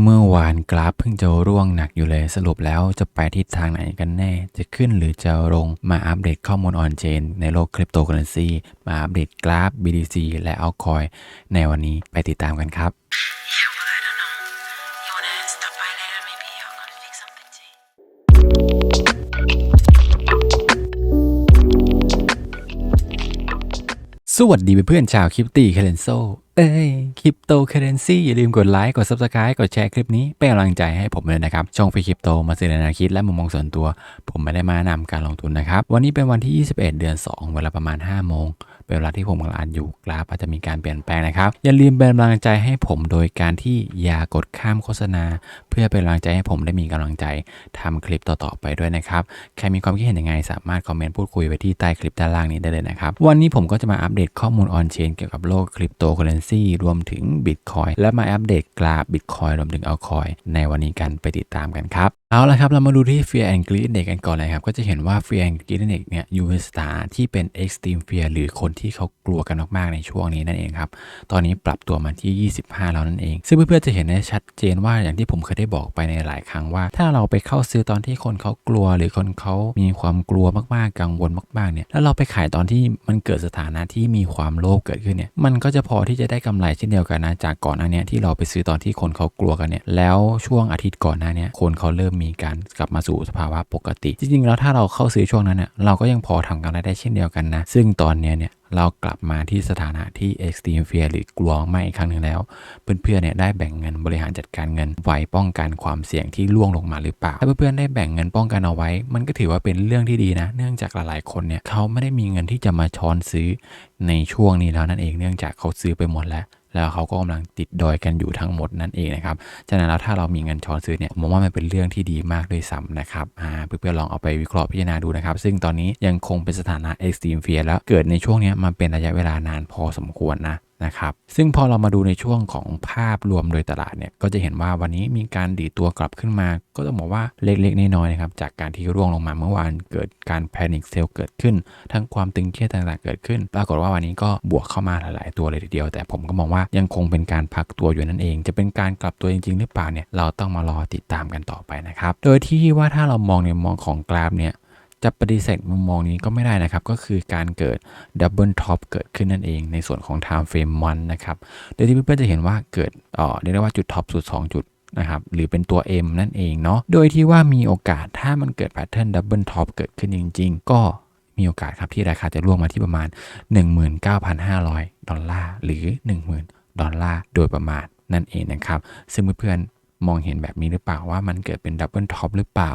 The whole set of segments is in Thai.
เมื่อวานกราฟเพิ่งจะร่วงหนักอยู่เลยสรุปแล้วจะไปทิศทางไหนกันแน่ จะขึ้นหรือจะลงมาอัปเดตข้อมูลออนเชนในโลกคริปโตเคอเรนซีมาอัปเดตกราฟ BTC และเอาคอยในวันนี้ไปติดตามกันครับ สวัสดีเพื่อนชาวคริปตี้เคเรนโซ เอ้ย คริปโตเคเรนซีอย่าลืมกดไลค์ กด Subscribe กดแชร์คลิปนี้ เป็นกำลังใจให้ผมเลยนะครับ ช่องฟรีคริปโตมาสื่อแนวคิดและมุมมองส่วนตัว ผมไม่ได้มานำการลงทุนนะครับ วันนี้เป็นวันที่ 21 เดือน 2 เวลาประมาณ 5 โมง เวลาที่ผมกำลังอ่านอยู่กราฟอาจจะมีการเปลี่ยนแปลงนะครับ อย่าลืมเป็นกำลังใจให้ผมโดยการที่อย่ากดข้ามโฆษณา เพื่อเป็นกำลังใจให้ผมได้มีกำลังใจทำคลิปต่อๆไปด้วยนะครับใครมีความคิดเห็นยังไง สามารถคอมเมนต์พูดคุยไว้ที่ใต้คลิปด้านล่างนี้ได้เลยนะครับวันนี้ผมก็จะมาอัปเดตข้อมูลออนเชนเกี่ยวกับโลกคริปโตเคอเรนซีรวมถึง Bitcoin และมาอัปเดตกราฟ Bitcoin รวมถึงเอาคอยในวันนี้กันไปติดตามกันครับเอาละครับ เรามาดูที่ Fear and Greed Index กันก่อนเลยครับ ก็จะเห็นว่า Fear and Greed Index เนี่ยอยู่ในสถานที่เป็น Extreme Fear หรือคนที่ที่เขากลัวกันมากๆในช่วงนี้นั่นเองครับ ตอนนี้ปรับตัวมาที่ 25 แล้วนั่นเอง ซึ่งเพื่อนๆจะเห็นได้ชัดเจนว่าอย่างที่ผมเคยได้บอกไปในหลายครั้งว่า ถ้าเราไปเข้าซื้อตอนที่คนเขากลัว หรือคนเขามีความกลัวมากๆกังวลมากๆเนี่ยแล้วเราไปขายตอนที่มันเกิดสถานะที่มีความโลภเกิดขึ้นเนี่ยมันก็จะพอที่จะได้กำไรเช่นเดียวกันนะจากก่อนหน้าเนี้ยที่เราไปซื้อตอนที่คนเขากลัวกันเนี่ยแล้วช่วงอาทิตย์ก่อนหน้าเนี้ยคนเขาเริ่มมีการกลับมาสู่สภาวะปกติ จริงๆ แล้วถ้าเราเข้าซื้อช่วงนั้นเนี่ยเราก็ยังพอทำกำไรได้เช่นเดียวกันนะ ซึ่งตอนนี้เนี่ยเรากลับมาที่สถานะที่ extreme fear หรือกลัวไม่อีกครั้งหนึ่งแล้ว เพื่อนๆเนี่ยได้แบ่งเงินบริหารจัดการเงินไว้ป้องกันความเสี่ยงที่ล่วงลงมาหรือเปล่า ถ้าเพื่อนๆได้แบ่งเงินป้องกันเอาไว้ มันก็ถือว่าเป็นเรื่องที่ดีนะ เนื่องจากหลายๆคนเนี่ยเขาไม่ได้มีเงินที่จะมาช้อนซื้อในช่วงนี้แล้วนั่นเอง เนื่องจากเขาซื้อไปหมดแล้ว แล้วเขาก็กำลังติดดอยกันอยู่ทั้งหมดนั่นเองนะครับฉะนั้นแล้วถ้าเรามีเงินช้อนซื้อเนี่ยผมว่ามันเป็นเรื่องที่ดีมากด้วยซ้ำนะครับเพื่อนๆลองเอาไปวิเคราะห์พิจารณาดูนะครับ ซึ่งตอนนี้ยังคงเป็นสถานะ extreme fear แล้วเกิดในช่วงนี้มาเป็นระยะเวลานานพอสมควรนะ นะครับซึ่งพอเรามาดูในช่วงของภาพรวมโดยตลาดเนี่ยก็จะเห็นว่าวันนี้มีการดีตัวกลับขึ้นมา ก็ต้องบอกว่าเล็กๆน้อยๆนะครับจากการที่ร่วงลงมาเมื่อวานเกิดการแพนิคเซลเกิดขึ้น ทั้งความตึงเครียดต่างๆเกิดขึ้น ปรากฏว่าวันนี้ก็บวกเข้ามาหลายๆตัวเลยทีเดียว แต่ผมก็มองว่ายังคงเป็นการพักตัวอยู่นั่นเอง จะเป็นการกลับตัวจริง ๆ หรือเปล่าเนี่ยเราต้องมารอติดตามกันต่อไปนะครับโดยที่ว่าถ้าเรามองในมองของกราฟเนี่ย จะปฏิเสธมุมมองนี้ก็ไม่ได้นะครับ ก็คือการเกิดดับเบิลท็อปเกิดขึ้นนั่นเองในส่วนของ time frame มันนะครับ โดยที่เพื่อนๆจะเห็นว่าเกิดเอ่อเรียกได้ว่าจุดท็อปสุด 2 จุดนะครับหรือเป็นตัว M นั่นเองเนาะโดยที่ว่ามีโอกาสถ้ามันเกิดแพทเทิร์นดับเบิลท็อปเกิดขึ้นจริง ๆ ก็มีโอกาสครับที่ราคาจะร่วงมาที่ประมาณ 19,500 ดอลลาร์หรือ 10,000 ดอลลาร์โดยประมาณนั่นเองนะครับ ซึ่งเพื่อนๆ มองเห็นแบบนี้หรือเปล่าว่ามันเกิดเป็นดับเบิลท็อปหรือเปล่า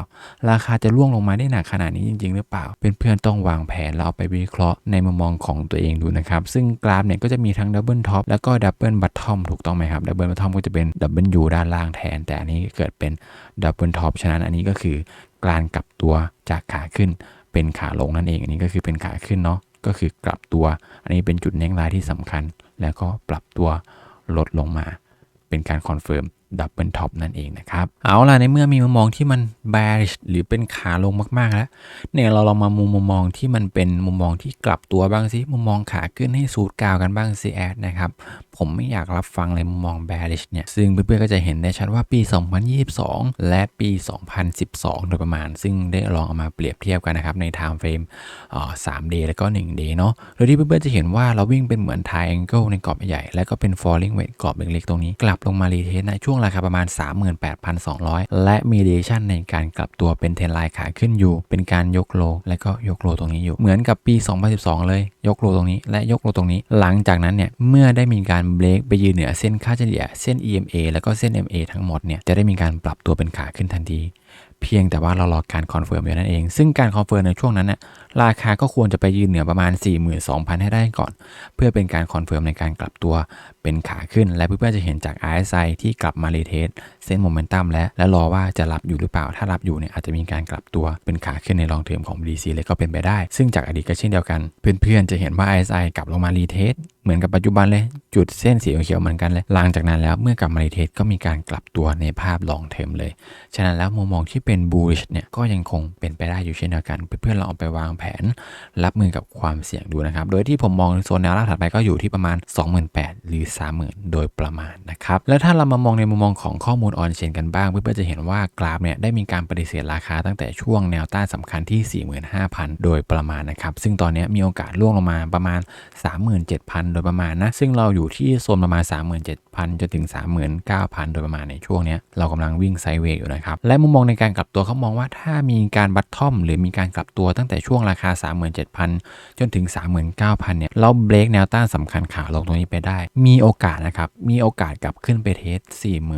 ราคาจะร่วงลงมาได้หนักขนาดนี้จริง ๆ หรือเปล่าเป็นเพื่อนๆต้องวางแผนแล้วเอาไปวิเคราะห์ในมุมมองของตัวเองดูนะครับ ซึ่งกราฟเนี่ยก็จะมีทั้งดับเบิลท็อปแล้วก็ดับเบิลบัตทอมถูกต้องไหมครับดับเบิลบัตทอมก็จะเป็นดับเบิลยูด้านล่างแทน แต่อันนี้เกิดเป็นดับเบิลท็อปฉะนั้นอันนี้ก็คือการกลับตัวจากขาขึ้นเป็นขาลงนั่นเอง อันนี้ก็คือเป็นขาขึ้นเนาะก็คือกลับตัว อันนี้เป็นจุดเน้งรายที่สำคัญ แล้วก็ปรับตัวลดลงมา เป็นการคอนเฟิร์ม ดับเบิลท็อปนั่นเองนะครับ เอาล่ะในเมื่อมีมุมมองที่มัน bearish หรือเป็นขาลงมากๆ แล้ว เนี่ยเราลองมามุมมุมมองที่มันเป็นมุมมองที่กลับตัวบ้างสิมุมมองขาขึ้นให้สูตรกาวกันบ้างสิแอดนะครับผมไม่อยากรับฟังเลยมุมมอง bearish เนี่ยซึ่งเพื่อนๆก็จะเห็นได้ชัดว่าปี 2022 และปี 2012 โดยประมาณ ซึ่งได้ลองเอามาเปรียบเทียบกันนะครับใน time frame อ่า3 day แล้วก็1 day เนาะโดยที่เพื่อนๆจะเห็นว่าเราวิ่งเป็นเหมือน triangle ในกรอบใหญ่แล้วก็เป็น falling wedge กรอบเล็กๆตรงนี้ กลับลงมารีเทสในช่วงราคาประมาณ 38,200 และมีเดชั่นในการกลับตัวเป็นเทนไลน์ขาขึ้นอยู่ เป็นการยกโล และก็ยกโลตรงนี้อยู่ เหมือนกับปี 2012 เลย ยกโลตรงนี้และยกโลตรงนี้ หลังจากนั้นเนี่ยเมื่อได้มีการเบรกไปยืนเหนือเส้นค่าเฉลี่ยเส้น EMA แล้วก็เส้น MA ทั้งหมดเนี่ยจะได้มีการปรับตัวเป็นขาขึ้นทันที เพียงแต่ว่าเรารอการคอนเฟิร์มอยู่นั่นเอง ซึ่งการคอนเฟิร์มในช่วงนั้นน่ยราคาก็ควรจะไปยืนเหนือประมาณ 42,000 ให้ได้ก่อน เพื่อเป็นการคอนเฟิร์มในการกลับตัวเป็นขาขึ้น และเพื่อนๆจะเห็นจาก RSI ที่กลับมารีเทสเส้นโมเมนตัมและและรอว่าจะรับอยู่หรือเปล่า ถ้ารับอยู่เนี่ยอาจจะมีการกลับตัวเป็นขาขึ้นในลองเทอมของ BTC เลยก็เป็นไปได้ ซึ่งจากอดีตก็เช่นเดียวกัน เพื่อนๆจะเห็นว่า RSI กลับลงมารีเทส เหมือนกับปัจจุบันเลยจุดเส้นสีเขียวเหมือนกันเลยหลังจากนั้นแล้วเมื่อกลับมารีเทสก็มีการกลับตัวในภาพลองเทมเลย ฉะนั้นแล้วมุมมองที่เป็น bullish เนี่ยก็ยังคงเป็นไปได้อยู่เช่นเดียวกันเพื่อนๆลองเอาไปวางแผน รับมือกับความเสี่ยงดูนะครับ โดยที่ผมมองโซนแนวรับถัดไปก็อยู่ที่ประมาณ 28,000หรือ 30,000 โดยประมาณนะครับแล้วถ้าเรามามองในมุมมองของข้อมูลออนเชนกันบ้างเพื่อนๆจะเห็นว่ากราฟเนี่ยได้มีการปฏิเสธราคาตั้งแต่ช่วงแนวต้านสำคัญที่ 45,000 โดยประมาณนะครับซึ่งตอนนี้มีโอกาสล่วงลงมาประมาณ 37,000โดยประมาณนะ ซึ่งเราอยู่ที่โซนประมาณ 37,000จนถึง 39,000 โดยประมาณในช่วงนี้เรากำลังวิ่งไซเวย์อยู่นะครับ และมุมมองในการกลับตัวเขามองว่าถ้ามีการบัตทอม หรือมีการกลับตัวตั้งแต่ช่วงราคา 37,000 จนถึง 39,000 เนี่ย เราเบรกแนวต้านสำคัญขาลงตรงนี้ไปได้ มีโอกาสนะครับ มีโอกาสกลับขึ้นไปเทส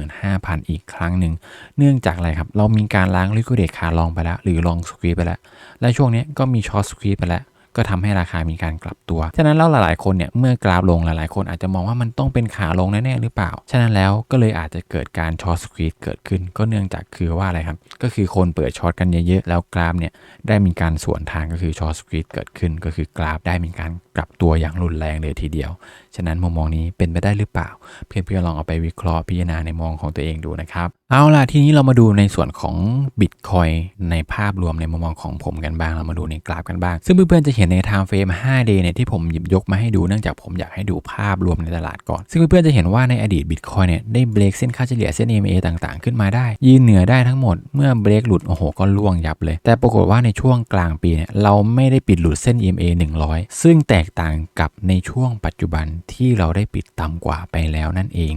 45,000 อีกครั้งหนึ่ง เนื่องจากอะไรครับ เรามีการล้างลิควิดเดตขาลองไปแล้ว หรือลองสควีไปแล้ว และช่วงนี้ก็มีช็อตสควีไปแล้ว ก็ทำให้ราคามีการกลับตัว ฉะนั้นแล้วหลายๆคนเนี่ยเมื่อกราฟลงหลายๆ คนอาจจะมองว่ามันต้องเป็นขาลงแน่ๆหรือเปล่า ฉะนั้นแล้วก็เลยอาจจะเกิดการช็อตสควีดเกิดขึ้น ก็เนื่องจากคือว่าอะไรครับ ก็คือคนเปิดช็อตกันเยอะๆ แล้วกราฟเนี่ยได้มีการสวนทางก็คือช็อตสควีดเกิดขึ้น ก็คือกราฟได้มีการกลับตัวอย่างรุนแรงเลยทีเดียว ฉะนั้นมุมมองนี้เป็นไปได้หรือเปล่า เพื่อนๆลองเอาไปวิเคราะห์พิจารณาในมองของตัวเองดูนะครับ เอาล่ะทีนี้เรามาดูในส่วนของบิตคอยในภาพรวมในมุมมองของผมกันบ้าง เรามาดูในกราฟกันบ้าง ซึ่งเพื่อนๆจะเห็นใน time frame 5 day เนี่ยที่ผมหยิบยกมาให้ดูเนื่องจากผมอยากให้ดูภาพรวมในตลาดก่อน ซึ่งเพื่อนๆจะเห็นว่าในอดีตบิตคอยเนี่ยได้เบรกเส้นค่าเฉลี่ยเส้น EMA ต่างๆ ขึ้นมาได้ ยืนเหนือได้ทั้งหมด เมื่อเบรกหลุดโอ้โหก็ล่วงยับเลย แต่ปรากฏว่าในช่วงกลางปีเนี่ยเราไม่ได้ปิดหลุดเส้น EMA 100 ซึ่งแตกต่างกับในช่วงปัจจุบันที่เราได้ปิดต่ำกว่าไปแล้วนั่นเอง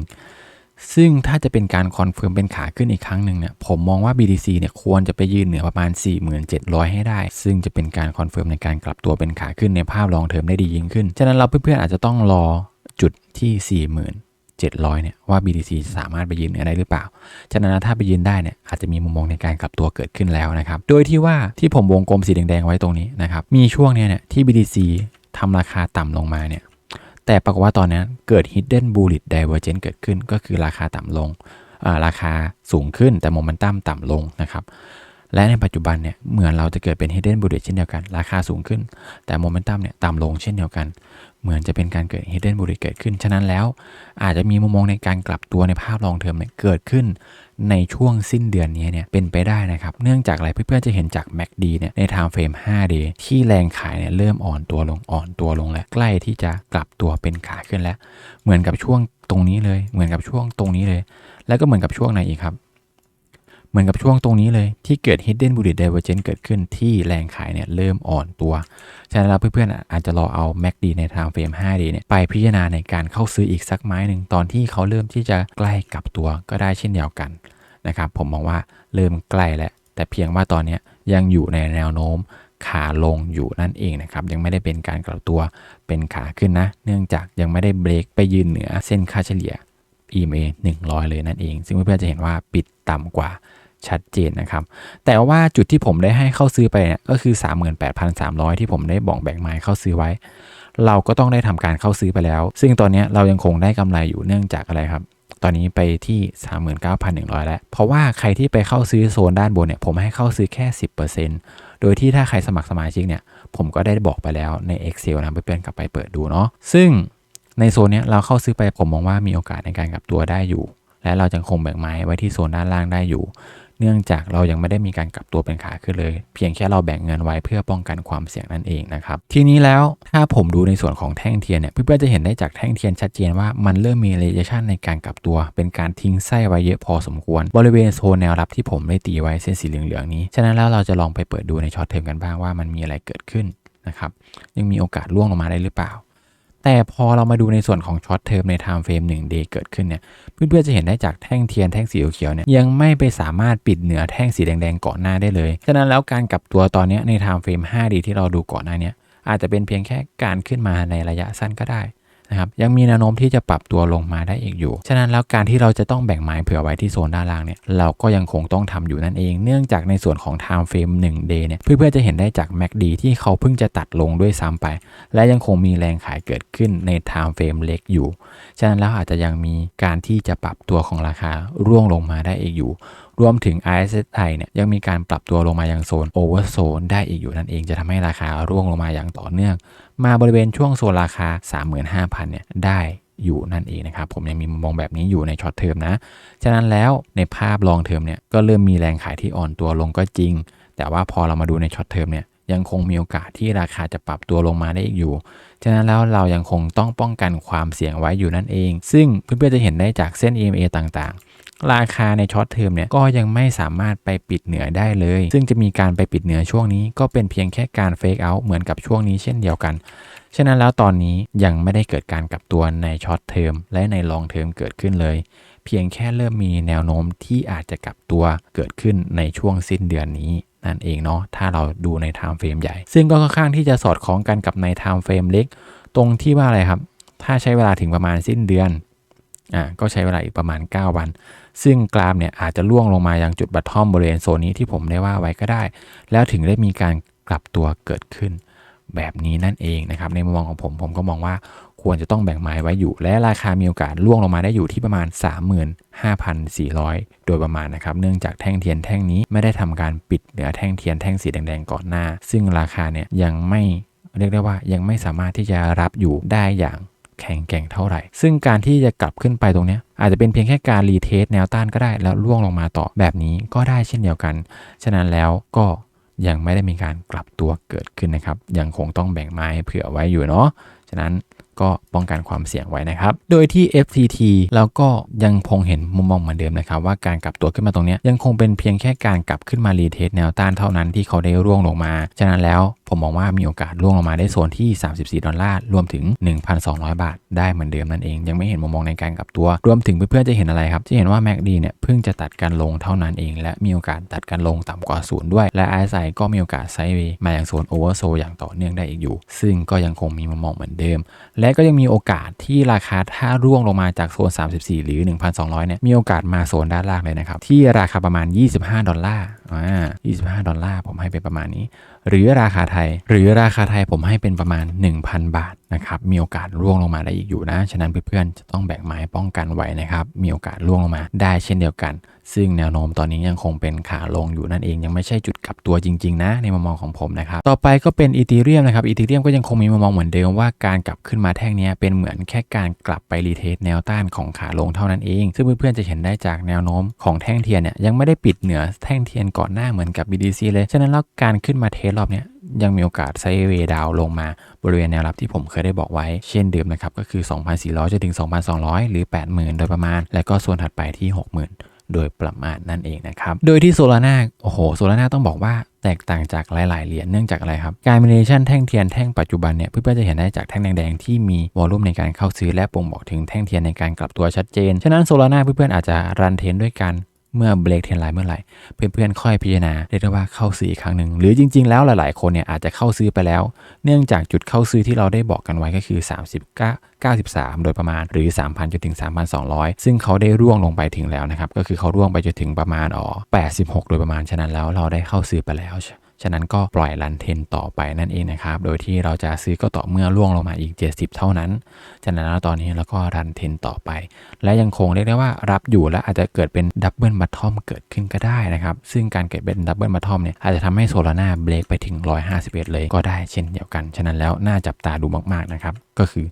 ซึ่งถ้าจะเป็นการคอนเฟิร์มเป็นขาขึ้นอีกครั้งหนึ่งเนี่ยผมมองว่า BTC เนี่ยควรจะไปยืนเหนือประมาณ 4700 ให้ได้ ซึ่งจะเป็นการคอนเฟิร์มในการกลับตัวเป็นขาขึ้นในภาพลองเทอมได้ดียิ่งขึ้น ฉะนั้นเราเพื่อนๆอาจจะต้องรอจุดที่4700เนี่ยว่า BTC สามารถไปยืนเหนือได้หรือเปล่า ฉะนั้นถ้าไปยืนได้เนี่ยอาจจะมีมุมมองในการกลับตัวเกิดขึ้นแล้วนะครับ โดยที่ว่าที่ผมวงกลมสีแดงๆไว้ตรงนี้นะครับ มีช่วงเนี้ยเนี่ยที่ BTC ทำราคาต่ำลงมาเนี่ย แต่ปรากฏว่าตอนนี้เกิด hidden bullish divergence เกิดขึ้นก็คือราคาต่ำลงอ่าราคาสูงขึ้นแต่โมเมนตัมต่ำลงนะครับและในปัจจุบันเนี่ยเหมือนเราจะเกิดเป็น hidden bullish เช่นเดียวกัน ราคาสูงขึ้น แต่โมเมนตัมเนี่ยต่ำลงเช่นเดียวกัน เหมือนจะเป็นการเกิด hidden bullish เกิดขึ้น ฉะนั้นแล้วอาจจะมีมุมมองในการกลับตัวในภาพลองเทอมเนี่ยเกิดขึ้น ในช่วงสิ้นเดือนนี้เนี่ยเป็นไปได้นะครับ เนื่องจากอะไรเพื่อนๆจะเห็นจาก MACD เนี่ยใน time frame 5 day ที่แรงขายเนี่ยเริ่มอ่อนตัวลงอ่อนตัวลงแล้วใกล้ที่จะกลับตัวเป็นขาขึ้นแล้ว เหมือนกับช่วงตรงนี้เลย เหมือนกับช่วงตรงนี้เลย แล้วก็เหมือนกับช่วงไหนอีกครับ เหมือนกับช่วงตรงนี้เลยที่เกิด hidden bullish divergence เกิดขึ้นที่แรงขายเนี่ยเริ่มอ่อนตัว ฉะนั้นแล้วเพื่อนๆอาจจะรอเอา MACD ใน time frame 5D เนี่ยไปพิจารณาในการเข้าซื้ออีกสักไม้หนึ่งตอนที่เขาเริ่มที่จะใกล้กับตัวก็ได้เช่นเดียวกันนะครับผมมองว่าเริ่มใกล้แล้วแต่เพียงว่าตอนนี้ยยังอยู่ในแนวโน้มขาลงอยู่นั่นเองนะครับ ยังไม่ได้เป็นการกลับตัวเป็นขาขึ้นนะ เนื่องจากยังไม่ได้เบรกไปยืนเหนือเส้นค่าเฉลี่ย EMA 100 เลยนั่นเอง ซึ่งเพื่อนๆจะเห็นว่าปิดต่ำกว่า ชัดเจนนะครับ แต่ว่าจุดที่ผมได้ให้เข้าซื้อไปเนี่ยก็คือ 38,300 ที่ผมได้บอกแบ่งไม้เข้าซื้อไว้ เราก็ต้องได้ทำการเข้าซื้อไปแล้ว ซึ่งตอนนี้เรายังคงได้กำไรอยู่เนื่องจากอะไรครับ ตอนนี้ไปที่ 39,100 แล้ว เพราะว่าใครที่ไปเข้าซื้อโซนด้านบนเนี่ยผมให้เข้าซื้อแค่ 10%โดยที่ถ้าใครสมัครสมาชิกเนี่ยผมก็ได้บอกไปแล้วใน Excel นะเพื่อนๆกลับไปเปิดดูเนาะซึ่งในโซนเนี้ยเราเข้าซื้อไปผมมองว่ามีโอกาสในการกลับตัวได้อยู่ และเราจะคงแบ่งไม้ไว้ที่โซนด้านล่างได้อยู่ เนื่องจากเรายังไม่ได้มีการกลับตัวเป็นขาขึ้นเลย เพียงแค่เราแบ่งเงินไว้เพื่อป้องกันความเสี่ยงนั่นเองนะครับ ทีนี้แล้วถ้าผมดูในส่วนของแท่งเทียนเนี่ยเพื่อนๆจะเห็นได้จากแท่งเทียนชัดเจนว่ามันเริ่มมี reaction ในการกลับตัว เป็นการทิ้งไส้ไว้เยอะพอสมควร บริเวณโซนแนวรับที่ผมได้ตีไว้เส้นสีเหลืองๆนี้ ฉะนั้นแล้วเราจะลองไปเปิดดูในช็อตเทอมกันบ้างว่ามันมีอะไรเกิดขึ้นนะครับยังมีโอกาสล่วงลงมาได้หรือเปล่า แต่พอเรามาดูในส่วนของช็อตเทอมในไทม์เฟรม1 day เกิดขึ้นเนี่ยเพื่อนๆจะเห็นได้จากแท่งเทียนแท่งสีเขียวๆเนี่ยยังไม่ไปสามารถปิดเหนือแท่งสีแดงๆก่อนหน้าได้เลย ฉะนั้นแล้วการกลับตัวตอนนี้ในไทม์เฟรม 5D ที่เราดูก่อนหน้าเนี้ยอาจจะเป็นเพียงแค่การขึ้นมาในระยะสั้นก็ได้ นะครับยังมีแนวโน้มที่จะปรับตัวลงมาได้อีกอยู่ ฉะนั้นแล้วการที่เราจะต้องแบ่งไม้เผื่อไว้ที่โซนด้านล่างเนี่ยเราก็ยังคงต้องทำอยู่นั่นเอง เนื่องจากในส่วนของ time frame 1 day เนี่ยเพื่อนๆจะเห็นได้จาก MACD ที่เขาเพิ่งจะตัดลงด้วยซ้ำไป และยังคงมีแรงขายเกิดขึ้นใน time frame เล็กอยู่ ฉะนั้นแล้วอาจจะยังมีการที่จะปรับตัวของราคาร่วงลงมาได้อีกอยู่ รวมถึง RSI เนี่ยยังมีการปรับตัวลงมายังโซน Overzone ได้อีกอยู่นั่นเองจะทำให้ราคาร่วงลงมาอย่างต่อเนื่อง มาบริเวณช่วงโซนราคา 35,000เนี่ยได้อยู่นั่นเองนะครับ ผมยังมีมุมมองแบบนี้อยู่ในช็อตเทอมนะ ฉะนั้นแล้วในภาพลองเทอมเนี่ยก็เริ่มมีแรงขายที่อ่อนตัวลงก็จริง แต่ว่าพอเรามาดูในช็อตเทอมเนี่ยยังคงมีโอกาสที่ราคาจะปรับตัวลงมาได้อีกอยู่ ฉะนั้นแล้วเรายังคงต้องป้องกันความเสี่ยงไว้อยู่นั่นเอง ซึ่งเพื่อนๆจะเห็นได้จากเส้น EMA ต่างๆ ราคาในช็อตเทอมเนี่ยก็ยังไม่สามารถไปปิดเหนือได้เลย ซึ่งจะมีการไปปิดเหนือช่วงนี้ก็เป็นเพียงแค่การเฟกเอาท์เหมือนกับช่วงนี้เช่นเดียวกัน ฉะนั้นแล้วตอนนี้ยังไม่ได้เกิดการกลับตัวในช็อตเทอมและในลองเทอมเกิดขึ้นเลย เพียงแค่เริ่มมีแนวโน้มที่อาจจะกลับตัวเกิดขึ้นในช่วงสิ้นเดือนนี้นั่นเองเนาะถ้าเราดูในไทม์เฟรมใหญ่ ซึ่งก็ค่อนข้างที่จะสอดคล้องกันกับในไทม์เฟรมเล็ก ตรงที่ว่าอะไรครับ ถ้าใช้เวลาถึงประมาณสิ้นเดือนอ่าก็ใช้เวลาอีกประมาณ 9 วัน ซึ่งกรามเนี่ยอาจจะล่วงลงมายังจุดบัตทอมบริเวณโซนนี้ที่ผมได้ว่าไว้ก็ได้ แล้วถึงได้มีการกลับตัวเกิดขึ้น แบบนี้นั่นเองนะครับ ในมุมมองของผมผมก็มองว่าควรจะต้องแบ่งไม้ไว้อยู่ และราคามีโอกาสล่วงลงมาได้อยู่ที่ประมาณ 35,400 โดยประมาณนะครับ เนื่องจากแท่งเทียนแท่งนี้ไม่ได้ทำการปิดเหนือแท่งเทียนแท่งสีแดงๆก่อนหน้า ซึ่งราคาเนี่ยยังไม่เรียกได้ว่ายังไม่สามารถที่จะรับอยู่ได้อย่าง แข็งแกร่งเท่าไหร่ ซึ่งการที่จะกลับขึ้นไปตรงนี้อาจจะเป็นเพียงแค่การรีเทสแนวต้านก็ได้ แล้วล่วงลงมาต่อแบบนี้ก็ได้เช่นเดียวกัน ฉะนั้นแล้วก็ยังไม่ได้มีการกลับตัวเกิดขึ้นนะครับ ยังคงต้องแบ่งไม้เผื่อไว้อยู่เนาะ ฉะนั้นก็ป้องกันความเสี่ยงไว้นะครับ โดยที่ FTT เราก็ยังคงเห็นมุมมองเหมือนเดิมนะครับ ว่าการกลับตัวขึ้นมาตรงนี้ยยังคงเป็นเพียงแค่การกลับขึ้นมารีเทสแนวต้านเท่านั้นที่เขาได้ร่วงลงมา ฉะนั้นแล้ว ผมมองว่ามีโอกาสร่วงลงมาได้โซนที่ 34 ดอลลาร์ รวมถึง 1,200 บาท ได้เหมือนเดิมนั่นเอง ยังไม่เห็นมุมมองในการกลับตัว รวมถึงเพื่อนๆจะเห็นอะไรครับ จะเห็นว่า MACD เนี่ยเพิ่งจะตัดการลงเท่านั้นเอง และมีโอกาสตัดการลงต่ำกว่าศูนย์ด้วย และ RSI ก็มีโอกาสไซด์เวย์มาอย่างโซนโอเวอร์โซอย่างต่อเนื่องได้อีกอยู่ ซึ่งก็ยังคงมีมุมมองเหมือนเดิม และก็ยังมีโอกาสที่ราคาถ้าร่วงลงมาจากโซน 34 หรือ 1,200 เนี่ย มีโอกาสมาโซนด้านล่างเลยนะครับ ที่ราคาประมาณ 25 ดอลลาร์25 ดอลลาร์ผมให้เป็นประมาณนี้ หรือราคาไทย หรือราคาไทยผมให้เป็นประมาณ 1,000 บาทนะครับ มีโอกาสร่วงลงมาได้อีกอยู่นะ ฉะนั้นเพื่อนๆ จะต้องแบ่งไม้ป้องกันไว้นะครับ มีโอกาสร่วงลงมาได้เช่นเดียวกัน ซึ่งแนวโน้มตอนนี้ยังคงเป็นขาลงอยู่นั่นเอง ยังไม่ใช่จุดกลับตัวจริง ๆ นะ ในมุมมองของผมนะครับ ต่อไปก็เป็นอีเทเรียมนะครับอีเทเรียมก็ยังคงมีมุมมองเหมือนเดิมว่าการกลับขึ้นมาแท่งนี้เป็นเหมือนแค่การกลับไปรีเทสแนวต้านของขาลงเท่านั้นเอง ซึ่งเพื่อนๆจะเห็นได้จากแนวโน้มของแท่งเทียนเนี่ยยังไม่ได้ปิดเหนือแท่งเทียนก่อนหน้าเหมือนกับ BDC เลย ฉะนั้นแล้วการขึ้นมาเทสรอบเนี้ยยังมีโอกาสไซเวดาวลงมาบริเวณแนวรับที่ผมเคยได้บอกไว้เช่นเดิมนะครับ ก็คือ 2,400จนถึง 2,200 หรือ 80,000 โดยประมาณ และก็ส่วนถัดไปที่ 60,000โดยประมาณนั่นเองนะครับ โดยที่โซลาร่าโอ้โห โซลาร่าต้องบอกว่าแตกต่างจากหลาย ๆ เหรียญเนื่องจากอะไรครับ การมิเนชันแท่งเทียนแท่งปัจจุบันเนี่ย เพื่อนๆจะเห็นได้จากแท่งแดง ๆ ที่มีวอลลุ่มในการเข้าซื้อและบ่งบอกถึงแท่งเทียนในการกลับตัวชัดเจน ฉะนั้นโซลาร่าเพื่อนๆอาจจะรันเทนด้วยกัน เมื่อเบรกเทนไลน์เมื่อไหร่ เพื่อนๆค่อยพิจารณาเรียกได้ว่าเข้าซื้ออีกครั้งหนึ่ง หรือจริง ๆ แล้วหลายๆ คนเนี่ยอาจจะเข้าซื้อไปแล้ว เนื่องจากจุดเข้าซื้อที่เราได้บอกกันไว้ก็คือ39 93 โดยประมาณหรือ 3,000จนถึง 3,200 ซึ่งเขาได้ร่วงลงไปถึงแล้วนะครับก็คือเขาร่วงไปจนถึงประมาณอ๋อ86 โดยประมาณฉะนั้นแล้วเราได้เข้าซื้อไปแล้ว ฉะนั้นก็ปล่อยรันเทนต่อไปนั่นเองนะครับ โดยที่เราจะซื้อก็ต่อเมื่อล่วงลงมาอีก 70 เท่านั้น ฉะนั้นแล้วตอนนี้เราก็รันเทนต่อไป และยังคงเรียกได้ว่ารับอยู่และอาจจะเกิดเป็นดับเบิลบัตทอมเกิดขึ้นก็ได้นะครับ ซึ่งการเกิดเป็นดับเบิลบัตทอมเนี่ยอาจจะทำให้โซลาร่าเบรกไปถึง 151 เลยก็ได้เช่นเดียวกัน ฉะนั้นแล้วน่าจับตาดูมากๆนะครับ ก็คือ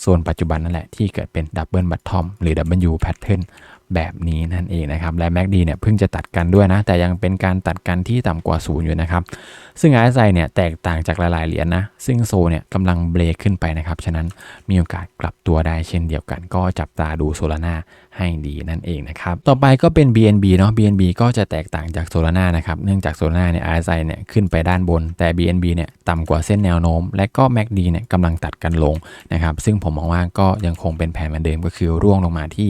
โซนปัจจุบันนั่นแหละที่เกิดเป็นดับเบิลบัตทอมหรือ W pattern แแบบนี้นั่นเองนะครับ และ MACD เนี่ยเพิ่งจะตัดกันด้วยนะ แต่ยังเป็นการตัดกันที่ต่ำกว่าศูนย์อยู่นะครับ ซึ่ง RSI เนี่ยแตกต่างจากหลายๆเหรียญนะซึ่งโซเนี่ยกำลังเบรกขึ้นไปนะครับ ฉะนั้นมีโอกาสกลับตัวได้เช่นเดียวกัน ก็จับตาดูโซลาร่า ให้ดีนั่นเองนะครับ ต่อไปก็เป็น BNB เนาะ BNB ก็จะแตกต่างจากโซลาร่านะครับ เนื่องจากโซลาร่าเนี่ย RSI เนี่ยขึ้นไปด้านบน แต่ BNB เนี่ยต่ำกว่าเส้นแนวโน้ม และก็ MACD เนี่ยกำลังตัดกันลงนะครับ ซึ่งผมมองว่าก็ยังคงเป็นแผนเหมือนเดิมก็คือร่วงลงมาที่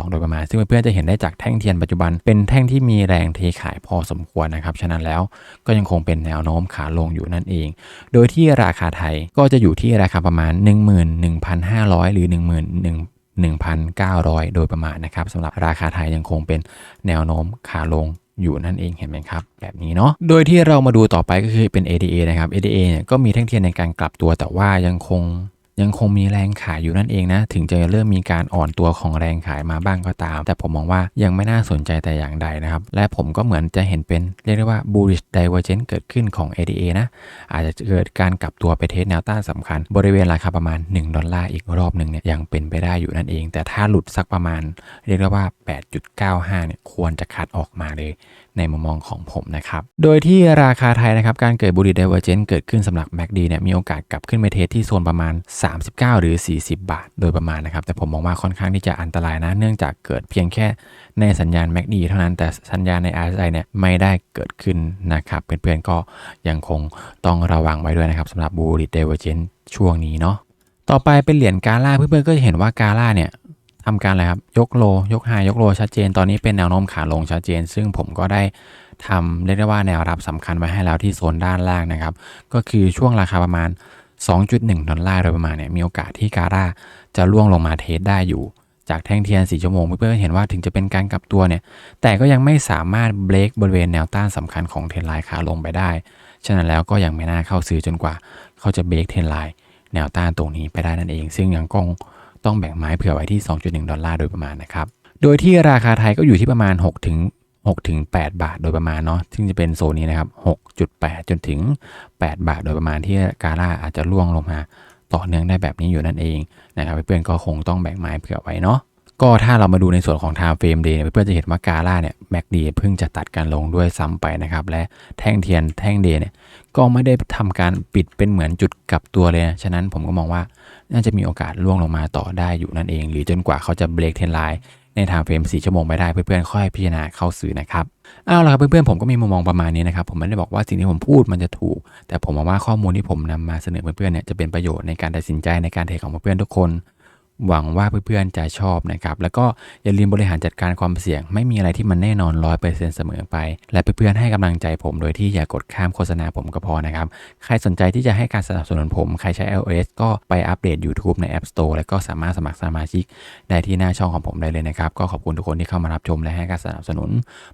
352 โดยประมาณ ซึ่งเพื่อนๆจะเห็นได้จากแท่งเทียนปัจจุบัน เป็นแท่งที่มีแรงเทขายพอสมควรนะครับ ฉะนั้นแล้วก็ยังคงเป็นแนวโน้มขาลงอยู่นั่นเอง โดยที่ราคาไทยก็จะอยู่ที่ราคาประมาณ 11,500 หรือ1 1 1,900 โดยประมาณนะครับสำหรับราคาไทยยังคงเป็นแนวโน้มขาลงอยู่นั่นเองเห็นไหมครับ แบบนี้เนาะโดยที่เรามาดูต่อไปก็คือเป็น ADA นะครับ ADA เนี่ยก็มีแท่งเทียนในการกลับตัวแต่ว่ายังคง ยังคงมีแรงขายอยู่นั่นเองนะ ถึงจะเริ่มมีการอ่อนตัวของแรงขายมาบ้างก็ตาม แต่ผมมองว่ายังไม่น่าสนใจแต่อย่างใดนะครับ และผมก็เหมือนจะเห็นเป็นเรียกได้ว่า bullish divergence เกิดขึ้นของ ADA นะ อาจจะเกิดการกลับตัวไปเทสแนวต้านสำคัญ บริเวณราคาประมาณ 1 ดอลลาร์อีกรอบหนึ่งเนี่ยยังเป็นไปได้อยู่นั่นเอง แต่ถ้าหลุดสักประมาณ เรียกได้ว่า 8.95 เนี่ยควรจะคัดออกมาเลย ในมุมมองของผมนะครับ โดยที่ราคาไทยนะครับ การเกิดบูริ d ดเวอร์เจนเกิดขึ้นสำหรับ MACD เนี่ยมีโอกาสกลับขึ้นไปเทสที่โซนประมาณ 39 หรือ 40 บาท โดยประมาณนะครับ แต่ผมมองว่าค่อนข้างที่จะอันตรายนะ เนื่องจากเกิดเพียงแค่ในสัญญาณ MACD เท่านั้นแต่สัญญาณใน RSI เนี่ยไม่ได้เกิดขึ้นนะครับเพื่อนๆก็ยังคงต้องระวังไว้ด้วยนะครับสำหรับบูริ d ดเวอร์เจนช่วงนี้เนาะต่อไปเป็นเหรียญกาล่าเพื่อนๆก็จะเห็นว่ากาล่าเนี่ย ทำการอะไรครับ ยกโล ยกไฮยกโลชัดเจน ตอนนี้เป็นแนวโน้มขาลงชัดเจน ซึ่งผมก็ได้ทำเรียกได้ว่าแนวรับสำคัญไว้ให้แล้วที่โซนด้านล่างนะครับ ก็คือช่วงราคาประมาณ 2.1 ดอลลาร์โดยประมาณเนี่ยมีโอกาสที่การ่าจะล่วงลงมาเทสได้อยู่ จากแท่งเทียน 4 ชั่วโมงเพื่อนๆเห็นว่าถึงจะเป็นการกลับตัวเนี่ย แต่ก็ยังไม่สามารถเบรกบริเวณแนวต้านสำคัญของเทนไลน์ขาลงไปได้ ฉะนั้นแล้วก็ยังไม่น่าเข้าซื้อจนกว่า เขาจะเบรกเทนไลน์แนวต้านตรงนี้ไปได้นั่นเอง ซึ่งยังคง ต้องแบ่งไม้เผื่อไว้ที่ 2.1 ดอลลาร์โดยประมาณนะครับ โดยที่ราคาไทยก็อยู่ที่ประมาณ 6 ถึง6ถึง8บาทโดยประมาณเนาะ ซึ่งจะเป็นโซนนี้นะครับ 6.8 จนถึง 8 บาทโดยประมาณที่กาล่าอาจจะล่วงลงมาต่อเนื่องได้แบบนี้อยู่นั่นเองนะครับเพื่อนๆก็คงต้องแบ่งไม้เผื่อไว้เนาะก็ถ้าเรามาดูในส่วนของ time frame day เเพื่อนๆจะเห็นว่ากาล่าเนี่ยแม็กดีเพิ่งจะตัดกันลงด้วยซ้ำไปนะครับ และแท่งเทียนแท่งเดย์เนี่ยก็ไม่ได้ทำการปิดเป็นเหมือนจุดกลับตัวเลยนะฉะนั้นผมก็มองว่า น่าจะมีโอกาสล่วงลงมาต่อได้อยู่นั่นเอง หรือจนกว่าเขาจะเบรกเทนไลน์ในทางเฟรม4ชั่วโมงไปได้เพื่อนๆค่อยพิจารณาเข้าซื้อนะครับเอาละครับเพื่อนๆผมก็มีมุมมองประมาณนี้นะครับผมไม่ได้บอกว่าสิ่งที่ผมพูดมันจะถูก แต่ผมมองว่าข้อมูลที่ผมนำมาเสนอเพื่อนๆเนี่ยจะเป็นประโยชน์ในการตัดสินใจในการเทรดของเพื่อนๆทุกคน หวังว่าเพื่อนๆจะชอบนะครับ แล้วก็อย่าลืมบริหารจัดการความเสี่ยง ไม่มีอะไรที่มันแน่นอนร้อยเปอร์เซ็นต์เสมอไป และเพื่อนๆให้กำลังใจผม โดยที่อย่ากดข้ามโฆษณาผมก็พอนะครับ ใครสนใจที่จะให้การสนับสนุนผม ใครใช้ iOS ก็ไปอัปเดต YouTube ใน App Store แล้วก็สามารถสมัครสมาชิก ได้ที่หน้าช่องของผมได้เลยนะครับ ก็ขอบคุณทุกคนที่เข้ามารับชมและให้การสนับสนุน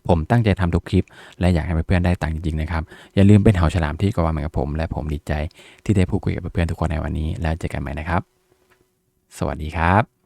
ผมตั้งใจทำทุกคลิป และอยากให้เพื่อนๆได้ตังค์จริงๆนะครับ อย่าลืมเป็นเหาฉลามที่กวางเหมือนกับผม และผมดีใจที่ได้พูดคุยกับเพื่อนๆทุกคนในวันนี้ แล้วเจอกันใหม่นะครับ สวัสดีครับ